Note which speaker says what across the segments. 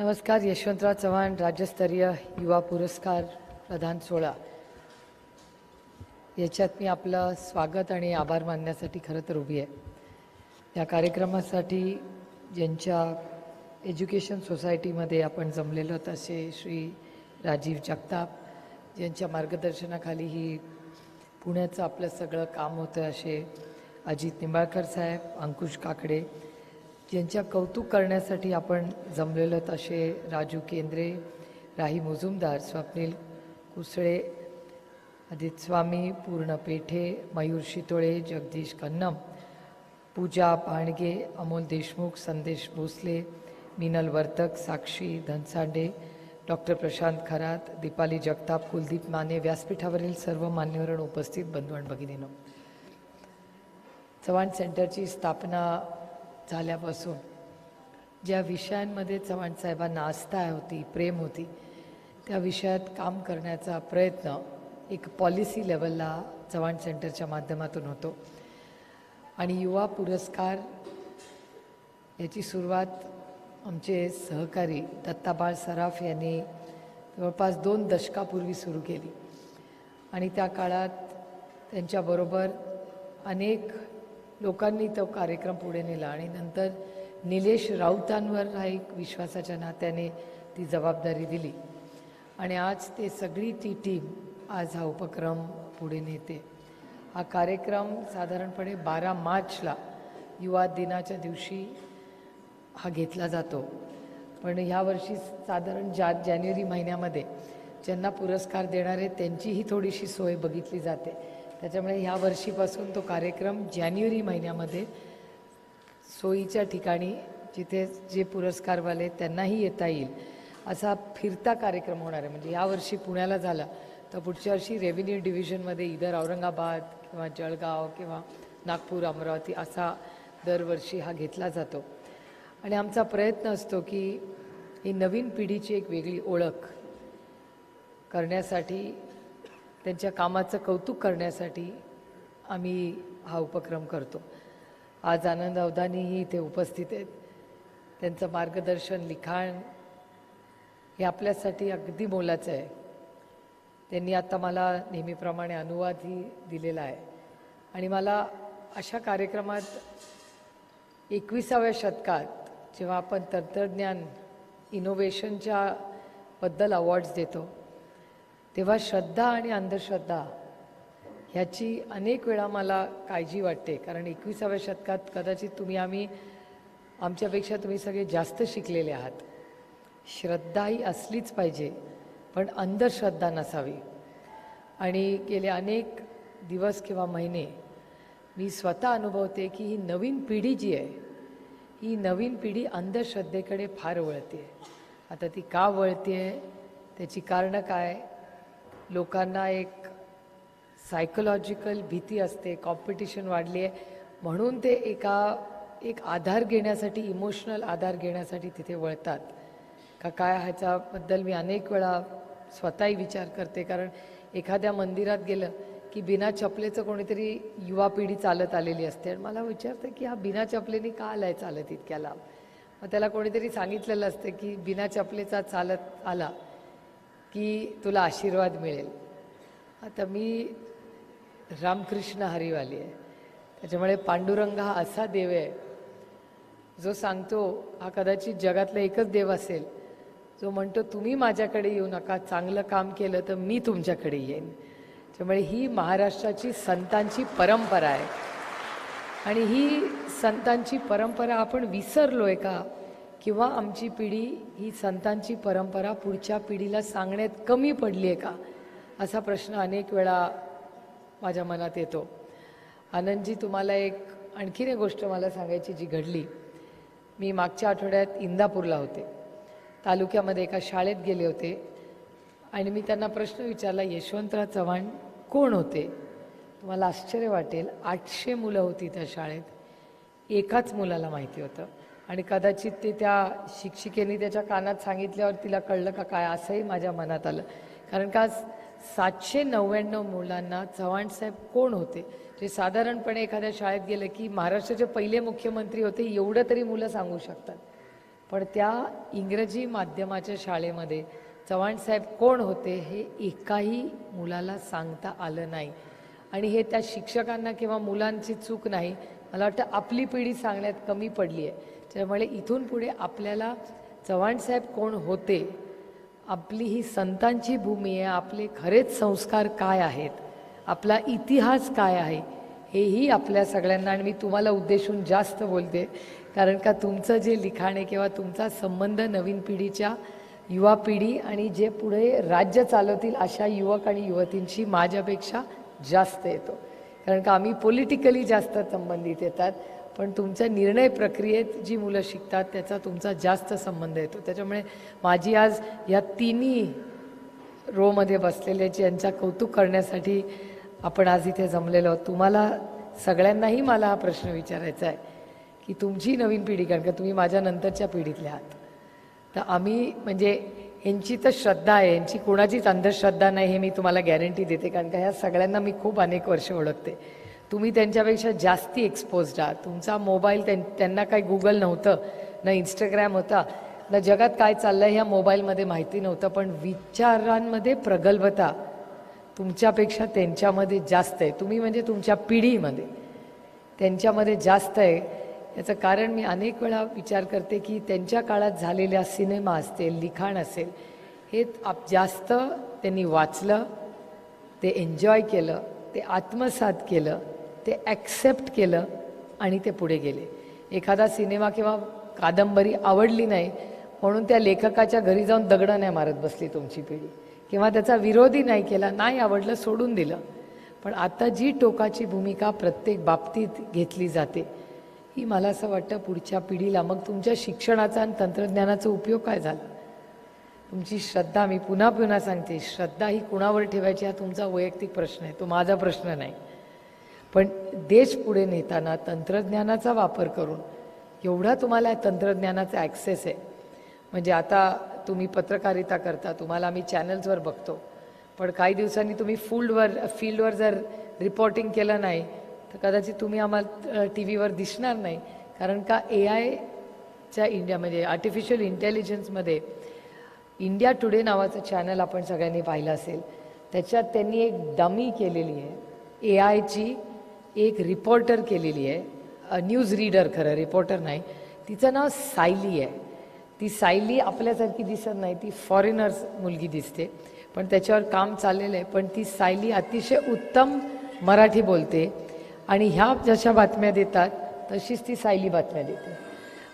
Speaker 1: नमस्कार यशवंतराव चव्हाण राज्यस्तरीय युवा पुरस्कार प्रधान सोहळा. याच्यात मी आपलं स्वागत आणि आभार मानण्यासाठी खरं तर उभी आहे. या कार्यक्रमासाठी ज्यांच्या एज्युकेशन सोसायटीमध्ये आपण जमलेलो तसे श्री राजीव जगताप ज्यांच्या मार्गदर्शनाखाली ही पुण्याचं आपलं सगळं काम होतं असे अजित निंबाळकर साहेब अंकुश काकडे ज्यांच्या कौतुक करण्यासाठी आपण जमलेलो तसे असे राजू केंद्रे राही मुजुमदार स्वप्नील कुसळे अदित स्वामी पूर्ण पेठे मयूर शितोळे जगदीश कन्नम पूजा पाणगे अमोल देशमुख संदेश भोसले मिनल वर्तक साक्षी धनसांडे डॉक्टर प्रशांत खरात दीपाली जगताप कुलदीप माने व्यासपीठावरील सर्व मान्यवरण उपस्थित बंधू आणि भगिनीनं. चव्हाण सेंटरची स्थापना झाल्यापासून. ज्या विषयांमध्ये चव्हाण साहेबांना आस्था होती प्रेम होती त्या विषयात काम करण्याचा प्रयत्न एक पॉलिसी लेवलला चव्हाण सेंटरच्या माध्यमातून होतो. आणि युवा पुरस्कार याची सुरुवात आमचे सहकारी दत्ताबाळ सराफ यांनी जवळपास दोन दशकापूर्वी सुरू केली. आणि त्या काळात त्यांच्याबरोबर अनेक लोकांनी तो कार्यक्रम पुढे नेला. आणि नंतर निलेश राऊतांवर हा एक विश्वासाच्या नात्याने ती जबाबदारी दिली. आणि आज ते सगळी ती टीम आज हा उपक्रम पुढे नेते. हा कार्यक्रम साधारणपणे बारा मार्चला युवा दिनाच्या दिवशी हा घेतला जातो. पण ह्यावर्षी साधारण जा जानेवारी महिन्यामध्ये ज्यांना पुरस्कार देणार त्यांचीही थोडीशी सोय बघितली जाते. त्याच्यामुळे ह्या वर्षीपासून तो कार्यक्रम जानेवारी महिन्यामध्ये सोयीच्या ठिकाणी जिथे जे पुरस्कारवाले त्यांनाही येता येईल असा फिरता कार्यक्रम होणार आहे. म्हणजे यावर्षी पुण्याला झाला तर पुढच्या वर्षी रेव्हेन्यू डिव्हिजनमध्ये इधर औरंगाबाद किंवा जळगाव किंवा नागपूर अमरावती असा दरवर्षी हा घेतला जातो. आणि आमचा प्रयत्न असतो की ही नवीन पिढीची एक वेगळी ओळख करण्यासाठी त्यांच्या कामाचं कौतुक करण्यासाठी आम्ही हा उपक्रम करतो. आज आनंद अवधानीही इथे उपस्थित आहेत. त्यांचं मार्गदर्शन लिखाण हे आपल्यासाठी अगदी मोलाचं आहे. त्यांनी आता मला नेहमीप्रमाणे अनुवादही दिलेला आहे. आणि मला अशा कार्यक्रमात एकविसाव्या शतकात जेव्हा आपण तंत्रज्ञान इनोव्हेशनच्या बद्दल अवॉर्ड्स देतो तेव्हा श्रद्धा आणि अंधश्रद्धा ह्याची अनेक वेळा मला काळजी वाटते. कारण एकविसाव्या शतकात कदाचित तुम्ही आम्ही आमच्यापेक्षा तुम्ही सगळे जास्त शिकलेले आहात. श्रद्धा ही असलीच पाहिजे पण अंधश्रद्धा नसावी. आणि गेले अनेक दिवस किंवा महिने मी स्वतः अनुभवते की ही नवीन पिढी जी आहे ही नवीन पिढी अंधश्रद्धेकडे फार वळते. आता ती का वळते त्याची कारणं काय लोकांना एक सायकोलॉजिकल भीती असते कॉम्पिटिशन वाढली आहे म्हणून ते एका एक आधार घेण्यासाठी इमोशनल आधार घेण्यासाठी तिथे वळतात. का काय ह्याच्याबद्दल मी अनेक वेळा स्वतःही विचार करते कारण एखाद्या मंदिरात गेलं की बिना चपलेचं कोणीतरी युवा पिढी चालत आलेली असते. आणि मला विचारतं की हा बिना चपलेने का आलाय चालत इतक्या लांब मग त्याला कोणीतरी सांगितलेलं असतं की बिना चपलेचा चालत आला. की तुला आशीर्वाद मिळेल. आता मी रामकृष्ण हरिवाली आहे. त्याच्यामुळे पांडुरंग हा असा देव आहे जो सांगतो हा कदाचित जगातला एकच देव असेल जो म्हणतो तुम्ही माझ्याकडे येऊ नका चांगलं काम केलं तर मी तुमच्याकडे येईन. त्यामुळे ही महाराष्ट्राची संतांची परंपरा आहे. आणि ही संतांची परंपरा आपण विसरलो आहे का? किंवा आमची पिढी ही संतांची परंपरा पुढच्या पिढीला सांगण्यात कमी पडली आहे का? असा प्रश्न अनेक वेळा माझ्या मनात येतो. आनंदजी तुम्हाला एक आणखीन एक गोष्ट मला सांगायची जी घडली. मी मागच्या आठवड्यात इंदापूरला होते. तालुक्यामध्ये एका शाळेत गेले होते आणि मी त्यांना प्रश्न विचारला यशवंतराव चव्हाण कोण होते? तुम्हाला आश्चर्य वाटेल आठशे मुलं होती त्या शाळेत. एकाच मुलाला माहिती होतं. आणि कदाचित ते त्या शिक्षिकेने त्याच्या कानात सांगितल्यावर तिला कळलं का काय असंही माझ्या मनात आलं. कारण का सातशे नव्याण्णव मुलांना चव्हाणसाहेब कोण होते? जे साधारणपणे एखाद्या शाळेत गेलं की महाराष्ट्राचे पहिले मुख्यमंत्री होते एवढं तरी मुलं सांगू शकतात. पण त्या इंग्रजी माध्यमाच्या शाळेमध्ये चव्हाण साहेब कोण होते हे एकाही मुलाला सांगता आलं नाही. आणि हे त्या शिक्षकांना किंवा मुलांची चूक नाही. मला वाटतं आपली पिढी सांगण्यात कमी पडली आहे. त्यामुळे इथून पुढे आपल्याला चव्हाण साहेब कोण होते आपली ही संतांची भूमी आहे आपले खरेच संस्कार काय आहेत आपला इतिहास काय आहे हेही आपल्या सगळ्यांना आणि मी तुम्हाला उद्देशून जास्त बोलते. कारण का तुमचं जे लिखाण आहे किंवा तुमचा संबंध नवीन पिढीच्या युवा पिढी आणि जे पुढे राज्य चालवतील अशा युवक आणि युवतींशी माझ्यापेक्षा जास्त येतो. कारण का आम्ही पॉलिटिकली जास्त संबंधित येतात. पण तुमच्या निर्णय प्रक्रियेत जी मुलं शिकतात त्याचा तुमचा जास्त संबंध येतो. त्याच्यामुळे माझी आज या तिन्ही रोमध्ये बसलेले ज्यांचा कौतुक करण्यासाठी आपण आज इथे जमलेलो आहोत तुम्हाला सगळ्यांनाही मला हा प्रश्न विचारायचा आहे की तुमची नवीन पिढी कारण का तुम्ही माझ्या नंतरच्या पिढीतल्या आहात. तर आम्ही म्हणजे यांची तर श्रद्धा आहे यांची कोणाचीच अंधश्रद्धा नाही हे मी तुम्हाला गॅरंटी देते कारण का ह्या सगळ्यांना मी खूप अनेक वर्ष ओळखते. तुम्ही त्यांच्यापेक्षा जास्ती एक्सपोज्ड आहात. तुमचा मोबाईल त्यां त्यांना काही गुगल नव्हतं ना इंस्टाग्राम होता ना जगात काय चाललं आहे ह्या मोबाईलमध्ये माहिती नव्हतं पण विचारांमध्ये प्रगल्भता तुमच्यापेक्षा त्यांच्यामध्ये जास्त आहे. तुम्ही म्हणजे तुमच्या पिढीमध्ये त्यांच्यामध्ये जास्त आहे. याचं कारण मी अनेक वेळा विचार करते की त्यांच्या काळात झालेल्या सिनेमा असतील लिखाण असेल हे आप जास्त त्यांनी वाचलं ते एन्जॉय केलं ते आत्मसात केलं ते ॲक्सेप्ट केलं आणि ते पुढे गेले. एखादा सिनेमा किंवा कादंबरी आवडली नाही म्हणून त्या लेखकाच्या घरी जाऊन दगडं नाही मारत बसली तुमची पिढी. किंवा त्याचा विरोधी नाही केला नाही आवडलं सोडून दिलं. पण आता जी टोकाची भूमिका प्रत्येक बाबतीत घेतली जाते ही मला असं वाटतं पुढच्या पिढीला. मग तुमच्या शिक्षणाचा आणि तंत्रज्ञानाचा उपयोग काय झाला? तुमची श्रद्धा मी पुन्हा पुन्हा सांगते श्रद्धा ही कुणावर ठेवायची हा तुमचा वैयक्तिक प्रश्न आहे. तो माझा प्रश्न नाही. पण देश पुढे नेताना तंत्रज्ञानाचा वापर करून एवढा तुम्हाला तंत्रज्ञानाचा ॲक्सेस आहे. म्हणजे आता तुम्ही पत्रकारिता करता तुम्हाला आम्ही चॅनल्सवर बघतो. पण काही दिवसांनी तुम्ही फुल्डवर फील्डवर जर रिपोर्टिंग केलं नाही तर कदाचित तुम्ही आम्हाला टी व्हीवर दिसणार नाही. कारण का ए आयच्या इंडिया म्हणजे आर्टिफिशियल इंटेलिजन्समध्ये इंडिया टुडे नावाचं चॅनल आपण सगळ्यांनी पाहिलं असेल. त्याच्यात त्यांनी एक डमी केलेली आहे. ए आयची एक रिपोर्टर केलेली आहे. न्यूज रीडर खरं रिपोर्टर नाही. तिचं नाव सायली आहे. ती सायली आपल्यासारखी दिसत नाही. ती फॉरेनर्स मुलगी दिसते. पण त्याच्यावर काम चाललेलं आहे. पण ती सायली अतिशय उत्तम मराठी बोलते. आणि ह्या जशा बातम्या देतात तशीच ती सायली बातम्या देते.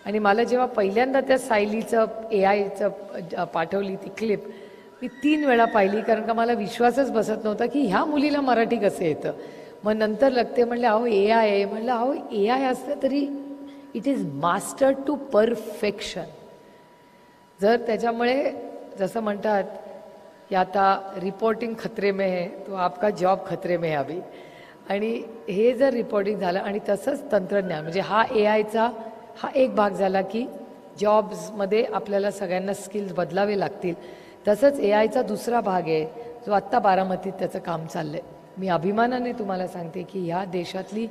Speaker 1: आणि मला जेव्हा पहिल्यांदा त्या सायलीचं ए आयचं पाठवली ती क्लिप मी तीन वेळा पाहिली. कारण का मला विश्वासच बसत नव्हता की ह्या मुलीला मराठी कसं येतं? मग नंतर लगते म्हणले अहो ए आय आहे. म्हणलं अहो ए आय असलं तरी it is master to perfection जर त्याच्यामुळे जसं म्हणतात की आता रिपोर्टिंग खतरे में है तो आपका जॉब खतरे में है अभी. आणि हे जर रिपोर्टिंग झालं आणि तसंच तंत्रज्ञान म्हणजे हा ए आयचा हा एक भाग झाला की जॉब्समध्ये आपल्याला सगळ्यांना स्किल्स बदलावे लागतील तसंच ए आयचा दुसरा भाग आहे जो आत्ता बारामतीत त्याचं काम चाललं आहे मी अभिमानाने तुम्हाला सांगते की ह्या देशातली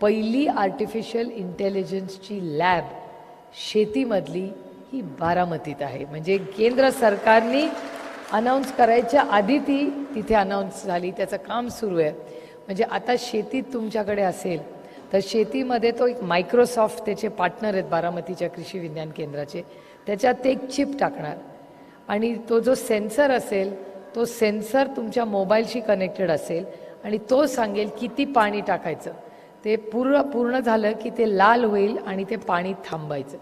Speaker 1: पहिली आर्टिफिशियल इंटेलिजन्सची लॅब शेतीमधली ही बारामतीत आहे. म्हणजे केंद्र सरकारने अनाऊन्स करायच्या आधी ती तिथे अनाऊन्स झाली. त्याचं काम सुरू आहे. म्हणजे आता शेतीत तुमच्याकडे असेल तर शेतीमध्ये तो एक मायक्रोसॉफ्ट त्याचे पार्टनर आहेत बारामतीच्या कृषी विज्ञान केंद्राचे. त्याच्यात ते एक चिप टाकणार. आणि तो जो सेन्सर असेल तो सेन्सर तुमच्या मोबाईलशी कनेक्टेड असेल आणि तो सांगेल किती पाणी टाकायचं. ते पूर्ण पूर्ण झालं की ते लाल होईल आणि ते पाणी थांबायचं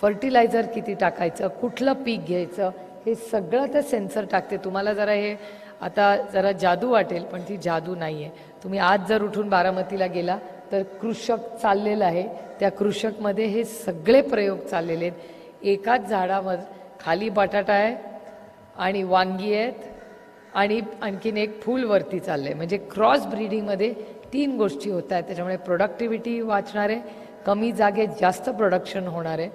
Speaker 1: फर्टिलायझर किती टाकायचं कुठलं पीक घ्यायचं हे सगळं ते सेन्सर टाकते. तुम्हाला जरा हे आता जरा जादू वाटेल पण ती जादू नाही आहे तुम्ही आज जर उठून बारामतीला गेला तर कृषक चाललेलं आहे. त्या कृषकमध्ये हे सगळे प्रयोग चाललेले आहेत. एकाच झाडावर खाली बटाटा आहे आणि वांगी आहेत आणि आणखीन एक फूल वरती चाललं आहे म्हणजे क्रॉस ब्रीडिंगमध्ये तीन गोष्टी होत आहेत. त्याच्यामुळे प्रोडक्टिव्हिटी वाचणार आहे कमी जागेत जास्त प्रोडक्शन होणार आहे.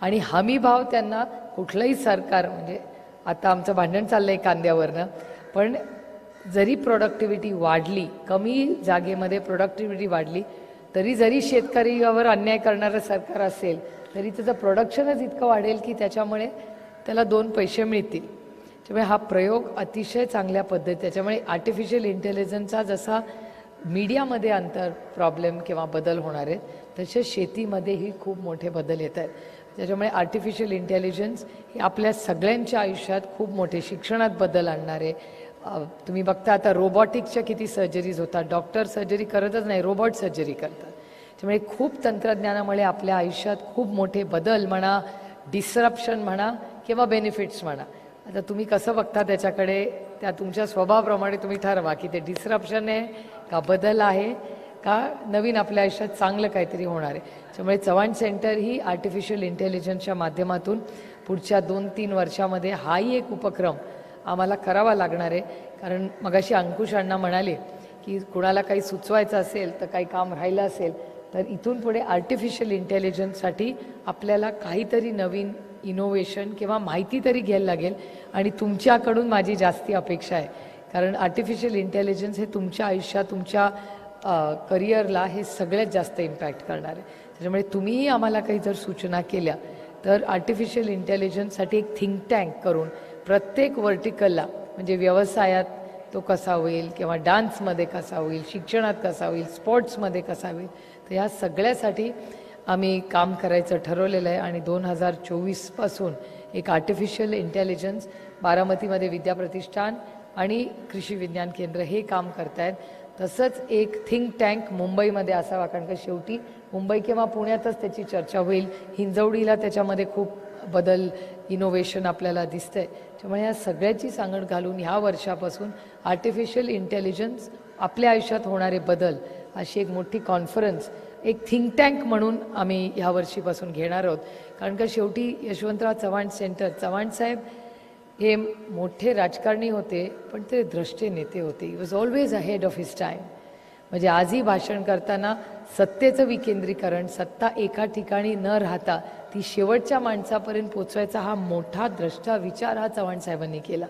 Speaker 1: आणि हमी भाव त्यांना कुठलंही सरकार म्हणजे आता आमचं भांडण चाललं आहे कांद्यावरनं पण जरी प्रोडक्टिव्हिटी वाढली कमी जागेमध्ये प्रोडक्टिव्हिटी वाढली तरी जरी शेतकरीवर अन्याय करणारं सरकार असेल तरी त्याचं प्रोडक्शनच इतकं वाढेल की त्याच्यामुळे त्याला दोन पैसे मिळतील. त्यामुळे हा प्रयोग अतिशय चांगल्या पद्धती त्याच्यामुळे आर्टिफिशियल इंटेलिजन्सचा जसा मीडियामध्ये अंतर प्रॉब्लेम किंवा बदल होणार आहेत तसे शेतीमध्येही खूप मोठे बदल येत आहेत. त्याच्यामुळे आर्टिफिशियल इंटेलिजन्स हे आपल्या सगळ्यांच्या आयुष्यात खूप मोठे शिक्षणात बदल आणणारे तुम्ही बघता आता रोबॉटिक्सच्या किती सर्जरीज होतात. डॉक्टर सर्जरी करतच नाही रोबोट सर्जरी करतात. त्यामुळे खूप तंत्रज्ञानामुळे आपल्या आयुष्यात खूप मोठे बदल म्हणा डिसरप्शन म्हणा किंवा बेनिफिट्स म्हणा आता तुम्ही कसं बघता त्याच्याकडे? त्या तुमच्या स्वभावाप्रमाणे तुम्ही ठरवा की ते डिसरप्शन आहे का बदल आहे का नवीन आपल्या आयुष्यात चांगलं काहीतरी होणार आहे. त्यामुळे चव्हाण सेंटर ही आर्टिफिशियल इंटेलिजन्सच्या माध्यमातून पुढच्या दोन तीन वर्षामध्ये हाही एक उपक्रम आम्हाला करावा लागणार आहे. कारण मगाशी अंकुश अण्णा म्हणाले की कुणाला काही सुचवायचं असेल तर काही काम राहिलं असेल तर इथून पुढे आर्टिफिशियल इंटेलिजन्ससाठी आपल्याला काहीतरी नवीन इनोव्हेशन किंवा माहिती तरी घ्यायला लागेल. आणि तुमच्याकडून माझी जास्ती अपेक्षा आहे. कारण आर्टिफिशियल इंटेलिजन्स हे तुमच्या आयुष्यात तुमच्या करिअरला हे सगळ्यात जास्त इम्पॅक्ट करणार आहे. त्याच्यामुळे तुम्हीही आम्हाला काही जर सूचना केल्या तर आर्टिफिशियल इंटेलिजन्ससाठी एक थिंक टँक करून प्रत्येक वर्टिकलला म्हणजे व्यवसायात तो कसा होईल किंवा डान्समध्ये कसा होईल शिक्षणात कसा होईल स्पोर्ट्समध्ये कसा होईल तर ह्या सगळ्यासाठी आम्ही काम करायचं ठरवलेलं आहे आणि दोन हजार चोवीसपासून एक आर्टिफिशियल इंटेलिजन्स बारामतीमध्ये विद्याप्रतिष्ठान आणि कृषी विज्ञान केंद्र हे काम करतायत. तसंच एक थिंक टँक मुंबईमध्ये असावा कारण का शेवटी मुंबई किंवा पुण्यातच त्याची चर्चा होईल. हिंजवडीला त्याच्यामध्ये खूप बदल इनोव्हेशन आपल्याला दिसतंय. त्यामुळे या सगळ्याची सांगड घालून ह्या वर्षापासून आर्टिफिशियल इंटेलिजन्स आपल्या आयुष्यात होणारे बदल अशी एक मोठी कॉन्फरन्स एक थिंक टँक म्हणून आम्ही ह्या वर्षीपासून घेणार आहोत. कारण का शेवटी यशवंतराव चव्हाण सेंटर चव्हाण साहेब हे मोठे राजकारणी होते पण ते द्रष्टे नेते होते. ही was always ahead of his time म्हणजे आजही भाषण करताना सत्तेचं विकेंद्रीकरण सत्ता एका ठिकाणी न राहता ती शेवटच्या माणसापर्यंत पोचवायचा हा मोठा द्रष्टा विचार हा चव्हाण साहेबांनी केला.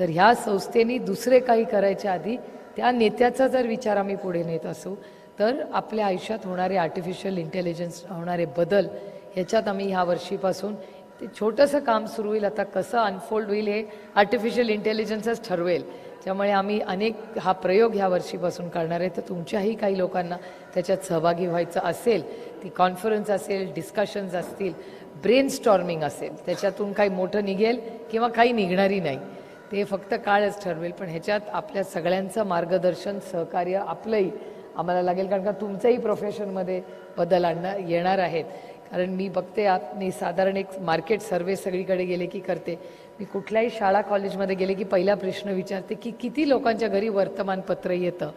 Speaker 1: तर ह्या संस्थेने दुसरे काही करायच्या आधी त्या नेत्याचा जर विचार आम्ही पुढे नेत असू तर आपल्या आयुष्यात होणारे आर्टिफिशियल इंटेलिजन्स होणारे बदल ह्याच्यात आम्ही ह्या वर्षीपासून ते छोटंसं काम सुरू होईल. आता कसं अनफोल्ड होईल हे आर्टिफिशियल इंटेलिजन्सच ठरवेल. त्यामुळे आम्ही अनेक हा प्रयोग ह्या वर्षीपासून करणार आहे. तर तुमच्याही काही लोकांना त्याच्यात सहभागी व्हायचं असेल ती कॉन्फरन्स असेल डिस्कशन्स असतील ब्रेन स्टॉर्मिंग असेल त्याच्यातून काही मोठं निघेल किंवा काही निघणारी नाही. ते फक्त काळच ठरवेल. पण ह्याच्यात आपल्या सगळ्यांचं मार्गदर्शन सहकार्य आपलंही आम्हाला लागेल कारण का तुमचंही प्रोफेशनमध्ये बदल आणणार येणार आहेत. कारण मी बघते आत मी साधारण एक मार्केट सर्वे सगळीकडे गेले की करते. मी कुठल्याही शाळा कॉलेजमध्ये गेले की पहिला प्रश्न विचारते की किती लोकांच्या घरी वर्तमानपत्र येतं?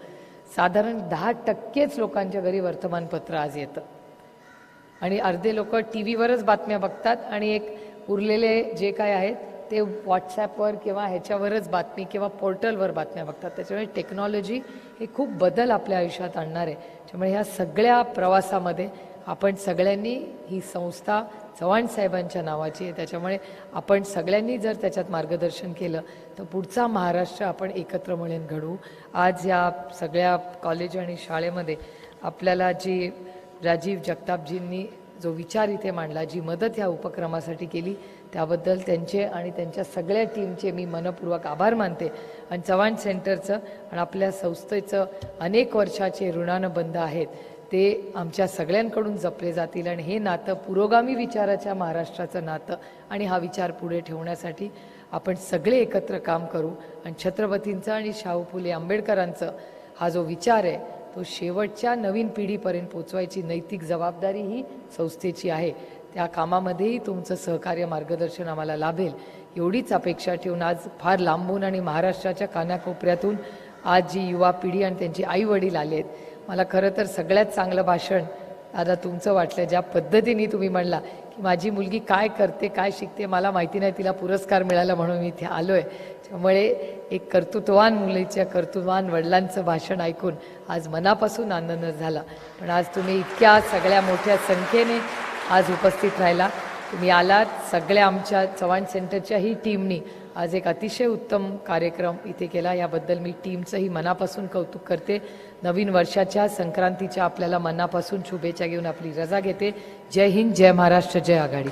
Speaker 1: साधारण दहा टक्केच लोकांच्या घरी वर्तमानपत्र आज येतं. आणि अर्धे लोक टी व्हीवरच बातम्या बघतात आणि एक उरलेले जे काय आहेत ते व्हॉट्सॲपवर किंवा ह्याच्यावरच बातमी किंवा पोर्टलवर बातम्या बघतात. त्याच्यामुळे टेक्नॉलॉजी हे खूप बदल आपल्या आयुष्यात आणणार आहे. त्यामुळे ह्या सगळ्या प्रवासामध्ये आपण सगळ्यांनी ही संस्था चव्हाण साहेबांच्या नावाची आहे. त्याच्यामुळे आपण सगळ्यांनी जर त्याच्यात मार्गदर्शन केलं तर पुढचा महाराष्ट्र आपण एकत्र मिळून घडवू. आज या सगळ्या कॉलेज आणि शाळेमध्ये आपल्याला जी राजीव जगतापजींनी जो विचार इथे मांडला जी मदत ह्या उपक्रमासाठी केली त्याबद्दल त्यांचे आणि त्यांच्या सगळ्या टीमचे मी मनपूर्वक आभार मानते. आणि चव्हाण सेंटरचं आणि आपल्या संस्थेचं अनेक वर्षाचे ऋणानुबंध आहेत ते आमच्या सगळ्यांकडून जपले जातील. आणि हे नातं पुरोगामी विचाराच्या महाराष्ट्राचं नातं आणि हा विचार पुढे ठेवण्यासाठी आपण सगळे एकत्र काम करू. आणि छत्रपतींचं आणि शाहू फुले आंबेडकरांचं हा जो विचार आहे तो शेवटच्या नवीन पिढीपर्यंत पोचवायची नैतिक जबाबदारी ही संस्थेची आहे. त्या कामामध्येही तुमचं सहकार्य मार्गदर्शन आम्हाला लाभेल. एवढीच अपेक्षा ठेवून आज फार लांबून आणि महाराष्ट्राच्या कानाकोपऱ्यातून आज जी युवा पिढी आणि त्यांची आई वडील आले आहेत मला खरं तर सगळ्यात चांगलं भाषण आता तुमचं वाटलं ज्या पद्धतीने तुम्ही म्हणला की माझी मुलगी काय करते काय शिकते मला माहिती नाही तिला पुरस्कार मिळाला म्हणून मी इथे आलो आहे त्यामुळे एक कर्तृत्ववान मुलीच्या कर्तृत्ववान वडिलांचं भाषण ऐकून आज मनापासून आनंद झाला. पण आज तुम्ही इतक्या सगळ्या मोठ्या संख्येने आज उपस्थित राहिला. तुम्ही आलात सगळ्या आमच्या चव्हाण सेंटरच्याही टीमनी. आज एक अतिशय उत्तम कार्यक्रम इथे केला. याबद्दल मी टीमचंही मनापासून कौतुक करते. नवीन वर्षाच्या संक्रांतीच्या आपल्याला मनापासून शुभेच्छा घेऊन आपली रजा घेते. जय हिंद जय महाराष्ट्र जय आघाडी.